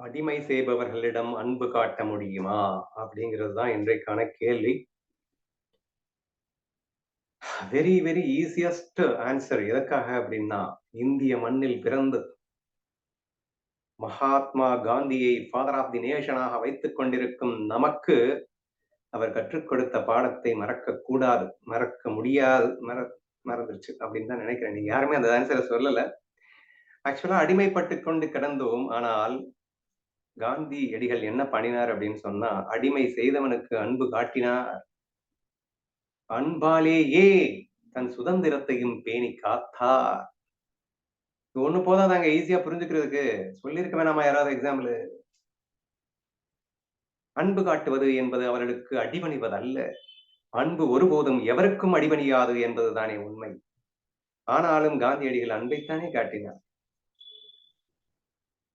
அடிமை செய்பவர்களிடம் அன்பு காட்ட முடியுமா? அப்படிங்கிறது தான் இன்றைக்கான கேள்வி. வெரி வெரி ஈஸியஸ்ட் ஆன்சர் எதற்காக அப்படின்னா இந்திய மண்ணில் பிறந்து மகாத்மா காந்தியை ஃபாதர் ஆஃப் தி நேஷனாக வைத்துக் கொண்டிருக்கும் நமக்கு அவர் கற்றுக் கொடுத்த பாடத்தை மறக்க கூடாது. மறக்க முடியாது. மற மறந்துருச்சு அப்படின்னு தான் நினைக்கிறேன். நீங்க யாருமே அந்த ஆன்சரை சொல்லல. ஆக்சுவலா அடிமைப்பட்டு கொண்டு கிடந்தோம். ஆனால் காந்தி அடிகள் என்ன பண்ணினார் அப்படின்னு சொன்னா அடிமை செய்தவனுக்கு அன்பு காட்டினார். அன்பாலேயே தன் சுதந்திரத்தையும் பேணி காத்தார். ஒண்ணு போதாதாங்க ஈஸியா புரிஞ்சுக்கிறதுக்கு. சொல்லியிருக்க வேணாமா யாராவது எக்ஸாம்பிள் அன்பு காட்டுவது என்பது அவர்களுக்கு அடிபணிவது அல்ல அன்பு ஒருபோதும் எவருக்கும் அடிபணியாது என்பதுதானே உண்மை. ஆனாலும் காந்தியடிகள் அன்பைத்தானே காட்டினார்.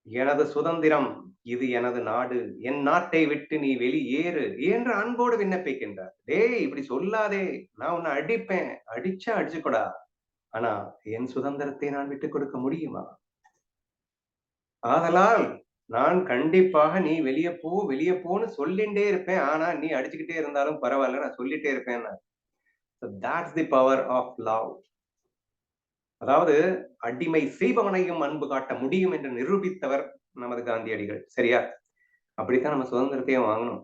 எனது சுதந்திரம் இது எனது நாடு. என் நாட்டை விட்டு நீ வெளியேறு என்று அன்போடு விண்ணப்பிக்கின்றார். டேய் இப்படி சொல்லாதே. நான் உன்னை அடிப்பேன். அடிச்சா அடிச்சுக்கூடா. ஆனா என் சுதந்திரத்தை நான் விட்டுக் கொடுக்க முடியுமா? ஆதலால் நான் கண்டிப்பாக நீ வெளியே போ வெளியே போன்னு சொல்லிட்டே இருப்பேன். ஆனா நீ அடிச்சுக்கிட்டே இருந்தாலும் பரவாயில்ல நான் சொல்லிட்டே இருப்பேன் that's the power of love அதாவது அடிமை செய்பவனையும் அன்பு காட்ட முடியும் என்று நிரூபித்தவர் நமது காந்தியடிகள். சரியா? அப்படித்தான் நம்ம சுதந்திரத்தையும் வாங்கணும்.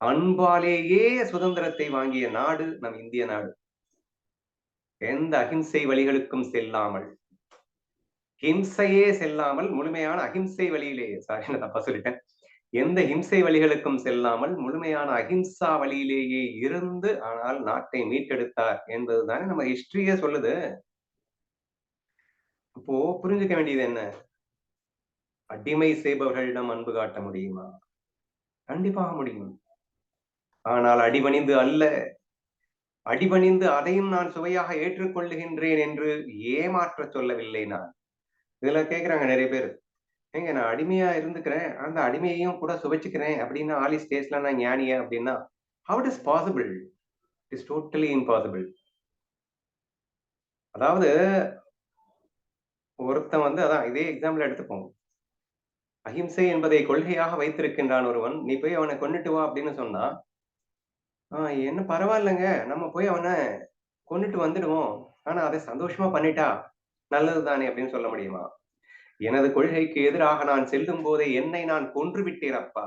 அன்பாலேயே சுதந்திரத்தை வாங்கிய நாடு நம் இந்திய நாடு. எந்த அகிம்சை வழிகளுக்கும் செல்லாமல் ஹிம்சையே செல்லாமல் முழுமையான அகிம்சை வழியிலேயே சாரி நான் தப்பா சொல்லிட்டேன். எந்த ஹிம்சை வழிகளுக்கும் செல்லாமல் முழுமையான அகிம்சா வழியிலேயே இருந்து ஆனால் நாட்டை மீட்டெடுத்தார் என்பதுதானே நம்ம ஹிஸ்டரியே சொல்லுது. அப்போ புரிஞ்சுக்க வேண்டியது என்ன? அடிமை செய்பவர்களிடம் அன்பு காட்ட முடியுமா? கண்டிப்பாக முடியும். ஆனால் அடிபணிந்து அல்ல. அடிபணிந்து அதையும் நான் சுவையாக ஏற்றுக்கொள்ளுகின்றேன் என்று ஏமாற்ற சொல்லவில்லை நான். இதுல கேக்குறாங்க நிறைய பேர். ஏங்க நான் அடிமையா இருந்துக்கிறேன். அந்த அடிமையையும் கூட சுவைச்சுக்கிறேன் அப்படின்னா ஆலி ஸ்டேஜ்ல நான் ஞானியா அப்படின்னா how it is possible is totally impossible அதாவது ஒருத்தன் வந்து அதான் இதே எக்ஸாம்பிள் எடுத்துப்போம் அஹிம்சை என்பதை கொள்கையாக வைத்திருக்கின்றான் ஒருவன். நீ போய் அவனை கொண்டுட்டு வா அப்படின்னு சொன்னா ஆஹ் என்ன பரவாயில்லைங்க. நம்ம போய் அவனை கொண்டுட்டு வந்துடுவோம். ஆனா அதை சந்தோஷமா பண்ணிட்டா நல்லது தானே அப்படின்னு சொல்ல முடியுமா? எனது கொள்கைக்கு எதிராக நான் செல்லும் போதே என்னை நான் கொன்று விட்டேனப்பா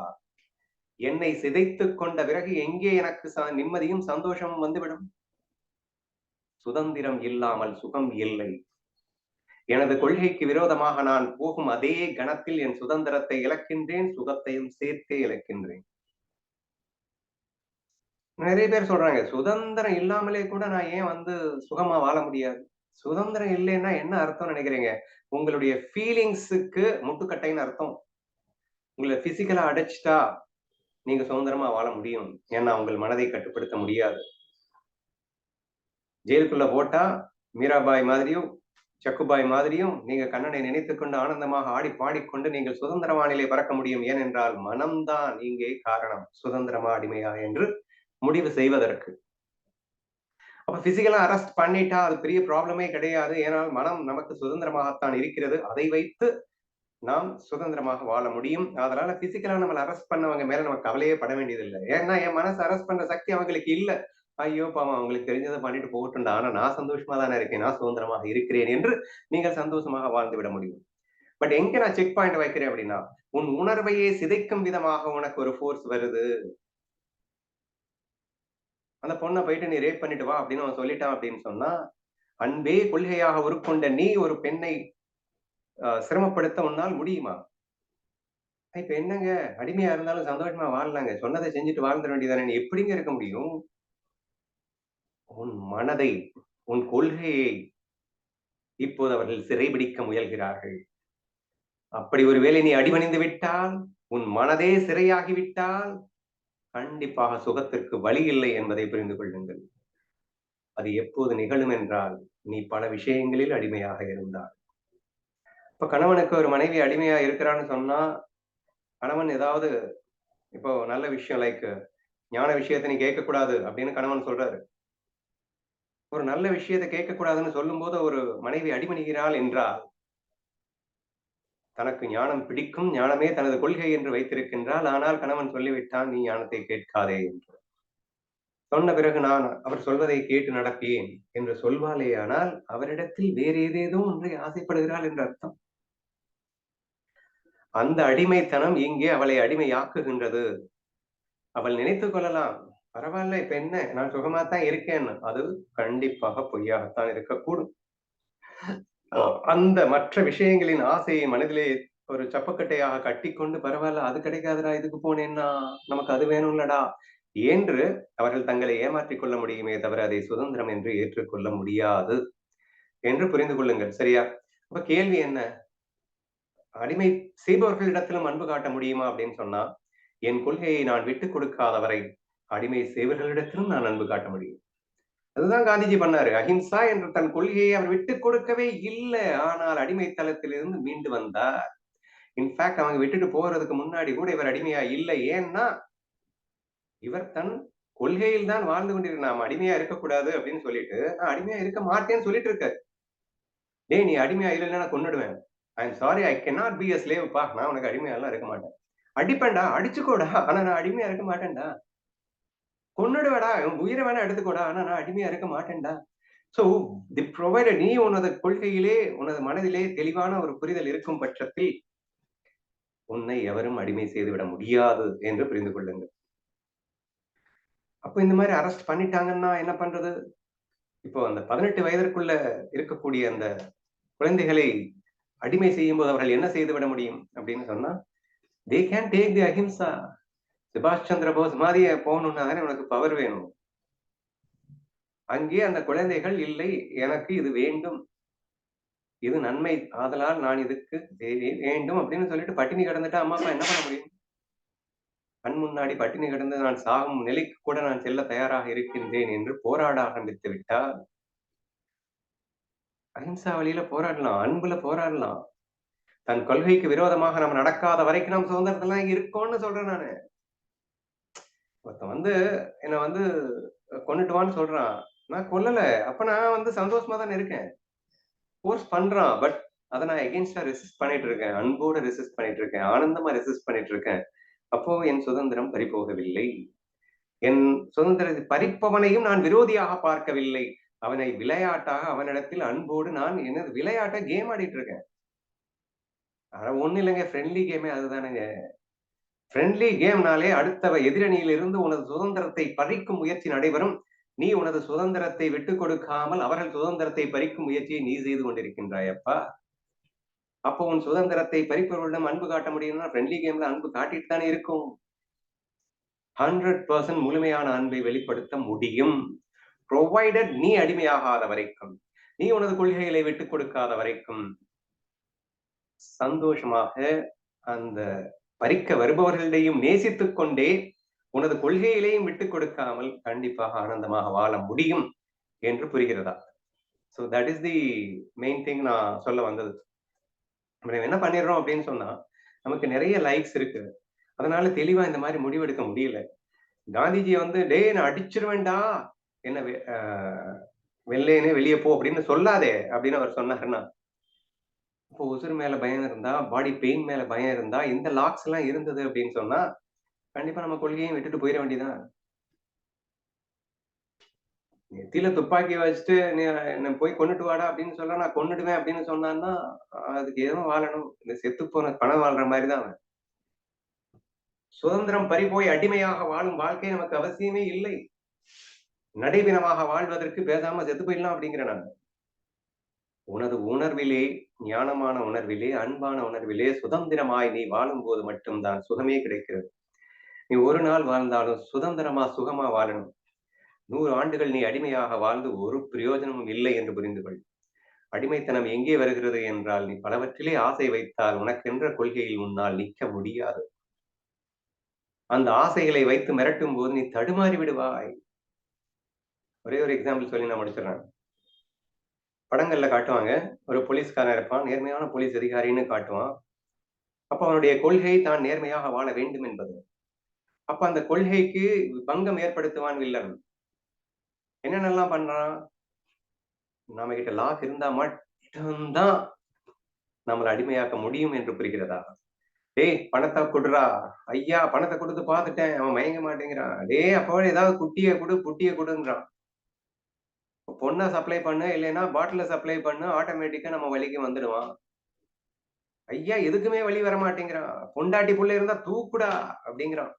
என்னை சிதைத்து கொண்ட பிறகு எங்கே எனக்கு நிம்மதியும் சந்தோஷமும் வந்துவிடும்? சுதந்திரம் இல்லாமல் சுகம் இல்லை. எனது கொள்கைக்கு விரோதமாக நான் போகும் அதே கணத்தில் என் சுதந்திரத்தை இழக்கின்றேன் சுகத்தையும் சேர்த்தே இழக்கின்றேன். நிறைய பேர் சொல்றாங்க சுதந்திரம் இல்லாமலே கூட நான் ஏன் வந்து சுகமா வாழ முடியாது? சுதந்திரம் இல்லைன்னா என்ன அர்த்தம் நினைக்கிறீங்க? உங்களுடைய ஃபீலிங்ஸுக்கு முட்டுக்கட்டைன்னு அர்த்தம். உங்களை பிசிக்கலா அடைச்சிட்டா நீங்க சுதந்திரமா வாழ முடியும். ஏன்னா உங்கள் மனதை கட்டுப்படுத்த முடியாது. ஜெயிலுக்குள்ள போட்டா மீராபாய் மாதிரியும் சக்குபாய் மாதிரியும் நீங்க கண்ணனை நினைத்துக் கொண்டு ஆனந்தமாக ஆடி பாடிக்கொண்டு நீங்கள் சுதந்திர வானிலை பறக்க முடியும். ஏனென்றால் மனம்தான் இங்கே காரணம். சுதந்திரமா அடிமையா என்று முடிவு செய்வதற்கு. அப்ப பிசிக்கலா அரெஸ்ட் பண்ணிட்டா அது பெரிய ப்ராப்ளமே கிடையாது. ஏனால் மனம் நமக்கு சுதந்திரமாகத்தான் இருக்கிறது. அதை வைத்து நாம் சுதந்திரமாக வாழ முடியும். அதனால பிசிக்கலா நம்மளை அரெஸ்ட் பண்ணவங்க மேல நம்ம கவலையே பட வேண்டியதில்லை. ஏன்னா என் மனசு அரெஸ்ட் பண்ற சக்தி அவங்களுக்கு இல்ல. ஐயோ பாவம் அவங்களுக்கு தெரிஞ்சதை பண்ணிட்டு போகட்டும்டா. ஆனா நான் சந்தோஷமா தானே இருக்கேன். நான் சுதந்திரமாக இருக்கிறேன் என்று நீங்கள் சந்தோஷமாக வாழ்ந்து விட முடியும். பட் எங்க நான் செக் பாயிண்ட் வைக்கிறேன் அப்படின்னா உன் உணர்வையே சிதைக்கும் விதமாக உனக்கு ஒரு ஃபோர்ஸ் வருது. அந்த பொண்ணை போயிட்டு நீ ரேப் பண்ணிட்டு வா அப்படின்னு அவன் சொல்லிட்டான் அப்படின்னு சொன்னா அன்பே கொள்கையாக உருக்கொண்ட நீ ஒரு பெண்ணை சிரமப்படுத்த உன்னால் முடியுமா? இப்ப என்னங்க? அடிமையா இருந்தாலும் சந்தோஷமா வாழலாங்க. சொன்னதை செஞ்சுட்டு வாழ்ந்துட வேண்டியதானே நீ எப்படிங்க இருக்க முடியும்? உன் மனதை உன் கொள்கையை இப்போது அவர்கள் சிறைபிடிக்க முயல்கிறார்கள். அப்படி ஒருவேளை நீ அடிபணிந்து விட்டால் உன் மனதே சிறையாகி விட்டால் கண்டிப்பாக சுகத்திற்கு வழி இல்லை என்பதை புரிந்து கொள்ளுங்கள். அது எப்போது நிகழும் என்றால் நீ பல விஷயங்களில் அடிமையாக இருந்தால் இப்ப கணவனுக்கு ஒரு மனைவி அடிமையா இருக்கிறான்னு சொன்னா கணவன் ஏதாவது இப்போ நல்ல விஷயம் லைக் ஞான விஷயத்தை நீ கேட்கக்கூடாது அப்படின்னு கணவன் சொல்றாரு. ஒரு நல்ல விஷயத்தை கேட்கக்கூடாதுன்னு சொல்லும் போது ஒரு மனைவி அடிமணிகிறாள் என்றால் தனக்கு ஞானம் பிடிக்கும் ஞானமே தனது கொள்கை என்று வைத்திருக்கின்றாள். ஆனால் கணவன் சொல்லிவிட்டான் நீ ஞானத்தை கேட்காதே என்று. சொன்ன பிறகு நான் அவர் சொல்வதை கேட்டு நடப்பேன் என்று சொல்வாளேயானால் அவரிடத்தில் வேறு ஏதேதோ ஒன்றை ஆசைப்படுகிறாள் என்று அர்த்தம். அந்த அடிமைத்தனம் இங்கே அவளை அடிமையாக்குகின்றது. அவள் நினைத்துக் கொள்ளலாம். பரவாயில்ல இப்ப என்ன? நான் சுகமா தான் இருக்கேன்னு. அது கண்டிப்பாக பொய்யாகத்தான் இருக்கக்கூடும். அந்த மற்ற விஷயங்களின் ஆசையை மனதிலே ஒரு சப்பக்கட்டையாக கட்டிக்கொண்டு பரவாயில்ல அது கிடைக்காதுடா இதுக்கு போனேன்னா நமக்கு அது வேணும்லடா என்று அவர்கள் தங்களை ஏமாற்றிக் கொள்ள முடியுமே தவிர அதை சுதந்திரம் என்று ஏற்றுக்கொள்ள முடியாது என்று புரிந்து கொள்ளுங்கள். சரியா? அப்ப கேள்வி என்ன? அடிமை செய்பவர்களிடத்திலும் அன்பு காட்ட முடியுமா அப்படின்னு சொன்னா என் கொள்கையை நான் விட்டுக் கொடுக்காதவரை அடிமை சேவர்களிடத்திலும் நான் அன்பு காட்ட முடியும். அதுதான் காந்திஜி பண்ணாரு. அஹிம்சா என்ற தன் கொள்கையை அவர் விட்டுக் கொடுக்கவே இல்லை. ஆனால் அடிமைத்தளத்திலிருந்து மீண்டு வந்தார். இன்ஃபேக்ட் அவங்க விட்டுட்டு போறதுக்கு முன்னாடி கூட இவர் அடிமையா இல்லை. ஏன்னா இவர் தன் கொள்கையில் தான் வாழ்ந்து கொண்டிருக்க நாம் அடிமையா இருக்கக்கூடாது அப்படின்னு சொல்லிட்டு நான் அடிமையா இருக்க மாட்டேன்னு சொல்லிட்டு இருக்காரு. டேய் நீ அடிமையா இல்லைன்னா நான் கொண்டுடுவேன் I am sorry I can not be a ஸ்லேவ்ப்பா நான் உனக்கு அடிமையா எல்லாம் இருக்க மாட்டேன். அடிப்பேன்டா அடிச்சுக்கோடா. ஆனா நான் அடிமையா இருக்க மாட்டேன்டா. கொன்னுடுவேடா உன் உயிரை வேணா எடுத்துக்கோடா ஆனா நான் அடிமையா இருக்க மாட்டேன்டா. சோ தி ப்ரொவைடர் நீ உனது கொள்கையிலே உனது மனதிலே தெளிவான ஒரு புரிதல் இருக்கும் பட்சத்தில் உன்னை எவரும் அடிமை செய்து விட முடியாது என்று புரிந்து கொள்ளுங்கள். அப்ப இந்த மாதிரி அரெஸ்ட் பண்ணிட்டாங்கன்னா என்ன பண்றது? இப்போ அந்த பதினெட்டு வயதிற்குள்ள இருக்கக்கூடிய அந்த குழந்தைகளை அடிமை செய்யும் போது அவர்கள் என்ன செய்து விட முடியும் அப்படின்னு சொன்னா they can take the ahimsa. சுபாஷ் சந்திர போஸ் மாதிரியே போகணும்னா தானே உனக்கு பவர் வேணும். அங்கே அந்த குழந்தைகள் இல்லை எனக்கு இது வேண்டும். இது நன்மை ஆதலால் நான் இதுக்கு வேண்டும் அப்படின்னு சொல்லிட்டு பட்டினி கிடந்துட்டா அம்மா அப்பா என்ன பண்ண முடியும்? கண் முன்னாடி பட்டினி கிடந்து நான் சாகும் நிலைக்கு கூட நான் செல்ல தயாராக இருக்கின்றேன் என்று போராட ஆரம்பித்து விட்டால் அஹிம்சா வழியில போராடலாம் அன்புல போராடலாம். தன் கொள்கைக்கு விரோதமாக நம்ம நடக்காத வரைக்கும் நம்ம சுதந்திரத்தெல்லாம் இருக்கோம்னு சொல்றேன் நானு. ஒருத்தன் வந்து என்ன வந்து கொண்டுட்டு வான்னு சொல்றான். நான் கொல்லல. அப்ப நான் வந்து சந்தோஷமா தானே இருக்கேன். ஃபோர்ஸ் பண்றான். பட் அதை நான் எகென்ஸ்டா ரெசிஸ்ட் பண்ணிட்டு இருக்கேன். அன்போட ரெசிஸ்ட் பண்ணிட்டு இருக்கேன். ஆனந்தமா ரெசிஸ்ட் பண்ணிட்டு இருக்கேன். அப்போ என் சுதந்திரம் பறிபோகவில்லை. என் சுதந்திரத்தை பறிப்பவனையும் நான் விரோதியாக பார்க்கவில்லை. அவனை விளையாட்டாக அவனிடத்தில் அன்போடு நான் எனது விளையாட்டை கேம் ஆடிட்டு இருக்கேன். ஆனா ஒண்ணு இல்லைங்க. ஃப்ரெண்ட்லி கேமே அதுதானுங்க. ஃப்ரெண்ட்லி கேம்னாலே அடுத்தவ எதிரணியில் இருந்து உனது சுதந்திரத்தை பறிக்கும் முயற்சி நடைபெறும். நீ உனது சுதந்திரத்தை விட்டு கொடுக்காமல் அவர்கள் சுதந்திரத்தை பறிக்கும் முயற்சியை நீ செய்து கொண்டிருக்கின்றாயப்பா. அப்போ உன் சுதந்திரத்தை பறிப்பவர்களிடம் அன்பு காட்ட முடியும்னா ஃப்ரெண்ட்லி கேம்ல அன்பு காட்டிட்டு தானே இருக்கும். ஹண்ட்ரட் பர்சன்ட் முழுமையான அன்பை வெளிப்படுத்த முடியும். ப்ரொவைடட் நீ அடிமையாகாத வரைக்கும். நீ உனது கொள்கைகளை விட்டுக் கொடுக்காத வரைக்கும். சந்தோஷமாக அந்த பறிக்க வருபவர்களிடையும் நேசித்துக் கொண்டே உனது கொள்கையிலேயும் விட்டுக் கொடுக்காமல் கண்டிப்பாக ஆனந்தமாக வாழ முடியும் என்று புரிகிறதா? So that is the main thing நான் சொல்ல வந்தது. நம்ம என்ன பண்ணிடுறோம் அப்படின்னு சொன்னா நமக்கு நிறைய லைக்ஸ் இருக்கு அதனால தெளிவா இந்த மாதிரி முடிவெடுக்க முடியல. காந்திஜி வந்து டே நான் அடிச்சிருவேண்டா என்ன வெள்ளேனே வெளியே போ அப்படின்னு சொல்லாதே அப்படின்னு அவர் சொன்னாருன்னா இப்போ உசுர் மேல பயம் இருந்தா பாடி பெயின் மேல பயம் இருந்தா இந்த லாக்ஸ் எல்லாம் இருந்தது அப்படின்னு சொன்னா கண்டிப்பா நம்ம கொள்கையும் விட்டுட்டு போயிட வேண்டியதான் நெத்தியில துப்பாக்கி வச்சுட்டு நீ என்ன போய் கொண்டுட்டு வாடா அப்படின்னு சொல்ல நான் கொண்டுடுவேன் அப்படின்னு சொன்னான்னா அதுக்கு எதுவும் வாழணும். இந்த செத்து போன பணம் வாழ்ற மாதிரி தான் அவன். சுதந்திரம் பறி போய் அடிமையாக வாழும் வாழ்க்கை நமக்கு அவசியமே இல்லை. நடைபினமாக வாழ்வதற்கு பேசாம செத்து போயிடலாம் அப்படிங்கிற நான். உனது உணர்விலே ஞானமான உணர்விலே அன்பான உணர்விலே சுதந்திரமாய் நீ வாழும் போது மட்டும்தான் சுகமே கிடைக்கிறது. நீ ஒரு நாள் வாழ்ந்தாலும் சுதந்திரமா சுகமா வாழணும். நூறு ஆண்டுகள் நீ அடிமையாக வாழ்ந்து ஒரு பிரயோஜனமும் இல்லை என்று புரிந்து கொள். அடிமைத்தனம் எங்கே வருகிறது என்றால் நீ பலவற்றிலே ஆசை வைத்தால் உனக்கென்ற கொள்கையில் உன்னால் நிற்க முடியாது. அந்த ஆசைகளை வைத்து மிரட்டும் போது நீ தடுமாறி விடுவாய். ஒரே ஒரு எக்ஸாம்பிள் சொல்லி நான் முடிச்சிடறேன். படங்கள்ல காட்டுவாங்க. ஒரு போலீஸ்காரன் இருப்பான். நேர்மையான போலீஸ் அதிகாரின்னு காட்டுவான். அப்ப அவனுடைய கொள்கை தான் நேர்மையாக வாழ வேண்டும் என்பது. அப்ப அந்த கொள்கைக்கு பங்கம் ஏற்படுத்துவான் வில்லன். என்னென்னலாம் பண்றான்? நம்ம கிட்ட லாக் இருந்தா மட்டும்தான் நம்மளை அடிமையாக்க முடியும் என்று புரிகிறதா? டேய் பணத்தை கொடுறா. ஐயா பணத்தை கொடுத்து பார்த்துட்டேன். அவன் மயங்க மாட்டேங்கிறான். டேய் அப்போ ஏதாவது குட்டியை கொடு புட்டியை கொடுங்கிறான் பொண்ணை சப்ளை பண்ணு இல்லைன்னா பாட்டில சப்ளை பண்ணு ஆட்டோமேட்டிக்கா நம்ம வழிக்கு வந்துடுவான். ஐயா எதுக்குமே வழி வர மாட்டேங்கிறான் பொண்டாட்டி புள்ள இருந்தா தூக்குடா அப்படிங்கிறான்.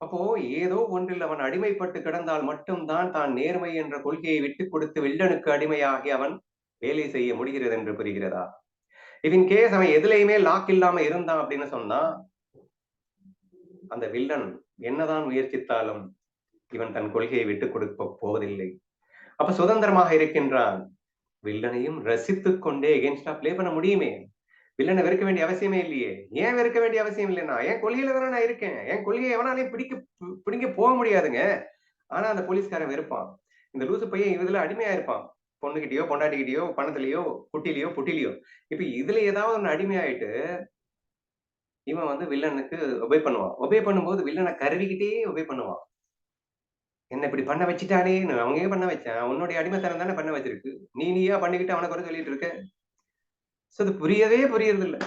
அப்போ ஏதோ ஒன்றில் அவன் அடிமைப்பட்டு கிடந்தால் மட்டும்தான் தான் நேர்மை என்ற கொள்கையை விட்டு கொடுத்து வில்லனுக்கு அடிமையாகி அவன் வேலை செய்ய முடிகிறது என்று புரிகிறதா? இவன் கேஸ் அவன் எதுலையுமே லாக் இல்லாம இருந்தான் அப்படின்னு சொன்னா அந்த வில்லன் என்னதான் முயற்சித்தாலும் இவன் தன் கொள்கையை விட்டு கொடுக்க போவதில்லை. அப்ப சுதந்திரமாக இருக்கின்றான். வில்லனையும் ரசித்து கொண்டே எகென்ஸ்டா பிளே பண்ண முடியுமே? வில்லனை வெறுக்க வேண்டிய அவசியமே இல்லையே? ஏன் வெறுக்க வேண்டிய அவசியம் இல்லைன்னா? என் கொள்கையில தானே நான் இருக்கேன்? என் கொள்கையை எவனாலையும் பிடிக்க பிடிக்க போக முடியாதுங்க. ஆனா அந்த போலீஸ்காரன் வெறுப்பான். இந்த லூசு பையன் இதுல அடிமையா இருப்பான். பொண்ணுகிட்டயோ பொண்டாட்டிக்கிட்டயோ பணத்திலயோ குட்டிலையோ புட்டிலையோ. இப்ப இதுல ஏதாவது ஒண்ணு அடிமையாயிட்டு இவன் வந்து வில்லனுக்கு ஒபே பண்ணுவான். ஒபே பண்ணும்போது வில்லனை கருவிக்கிட்டே ஒபே பண்ணுவான். என்ன இப்படி பண்ண வச்சுட்டானே அவங்க பண்ண வச்சேன். உன்னுடைய அடிமைத்தனம் தானே பண்ண வச்சிருக்கு. நீ நீயா பண்ணிக்கிட்டு அவனை குறை சொல்லிட்டு இருக்க? சோ அது புரியவே புரியறது இல்ல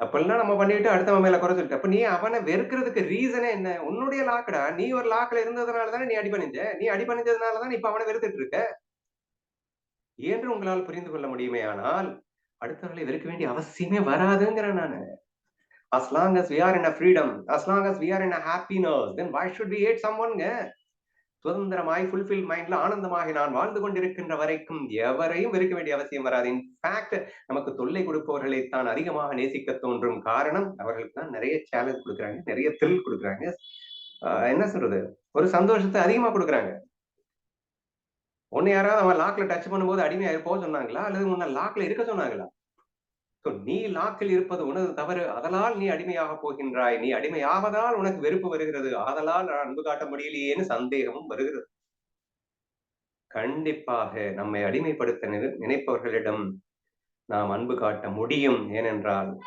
அப்பெல்லாம் நம்ம பண்ணிட்டு அடுத்தவன் மேல குறை சொல்லிட்டு அப்ப நீ அவனை வெறுக்கிறதுக்கு ரீசனே என்ன? உன்னுடைய லாக்கடா நீ ஒரு லாக்ல இருந்ததுனால தானே நீ அடி பண்ணிஞ்ச நீ அடி பண்ணிஞ்சதுனால தான் இப்ப அவனை வெறுத்துட்டு இருக்க? என்று உங்களால் புரிந்து கொள்ள முடியுமே ஆனால் அடுத்தவர்களை வெறுக்க வேண்டிய அவசியமே வராதுங்கிறேன் நானு. As long as we are in a freedom as long as we are in a happiness then why should we hate someone சுதந்திரமாய் ஃபுல்ஃபில் மைண்ட்ல ஆனந்தமாக நான் வாழ்ந்து கொண்டிருக்கின்ற வரைக்கும் எவரையும் வெறுக்க வேண்டிய அவசியம் வராது. இன்ஃபேக்ட் நமக்கு தொல்லை கொடுப்பவர்களை தான் அதிகமாக நேசிக்க தோன்றும் காரணம் அவர்களுக்கு தான் நிறைய சேலஞ்ச் கொடுக்குறாங்க நிறைய த்ரில் கொடுக்குறாங்க. என்ன சொல்றது? ஒரு சந்தோஷத்தை அதிகமா கொடுக்குறாங்க. ஒன்னு யாராவது அவன் லாக்ல டச் பண்ணும்போது அடிமையா போக சொன்னாங்களா? அல்லது உன்னை லாக்ல இருக்க சொன்னாங்களா? நீ லாக்கில் இருப்பது உனது தவறு. அதனால் நீ அடிமையாக போகின்றாய். நீ அடிமையாவதால் உனக்கு வெறுப்பு வருகிறது. ஆதலால் அன்பு காட்ட முடியலையேன்னு சந்தேகமும் வருகிறது. கண்டிப்பாக நம்மை அடிமைப்படுத்த நினைப்பவர்களிடம் நாம் அன்பு காட்ட முடியும். ஏனென்றால்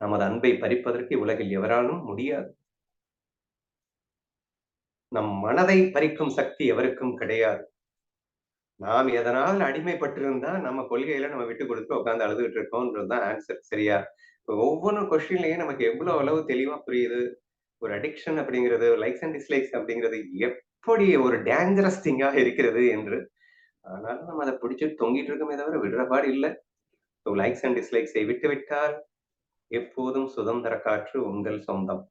நமது அன்பை பறிப்பதற்கு உலகில் எவராலும் முடியாது. நம் மனதை பறிக்கும் சக்தி எவருக்கும் கிடையாது. நாம் எதனால் அடிமைப்பட்டிருந்தா நம்ம கொள்கையில நம்ம விட்டு கொடுத்து உட்காந்து அழுதுகிட்டு இருக்கோம்ன்றதுதான் ஆன்சர் சரியா? ஒவ்வொரு கொஸ்டின்லயும் நமக்கு எவ்வளவு அளவு தெளிவா புரியுது? ஒரு அடிக்ஷன் அப்படிங்கிறது லைக்ஸ் அண்ட் டிஸ்லைக்ஸ் அப்படிங்கிறது எப்படி ஒரு டேஞ்சரஸ் திங்காக இருக்கிறது என்று ஆனாலும் நம்ம அதை பிடிச்சி தொங்கிட்டு இருக்கோமே தவிர விடுற பாடு இல்லை. லைக்ஸ் அண்ட் டிஸ்லைக்ஸை விட்டு விட்டால் எப்போதும் சுதந்திர காற்று உங்கள் சொந்தம்.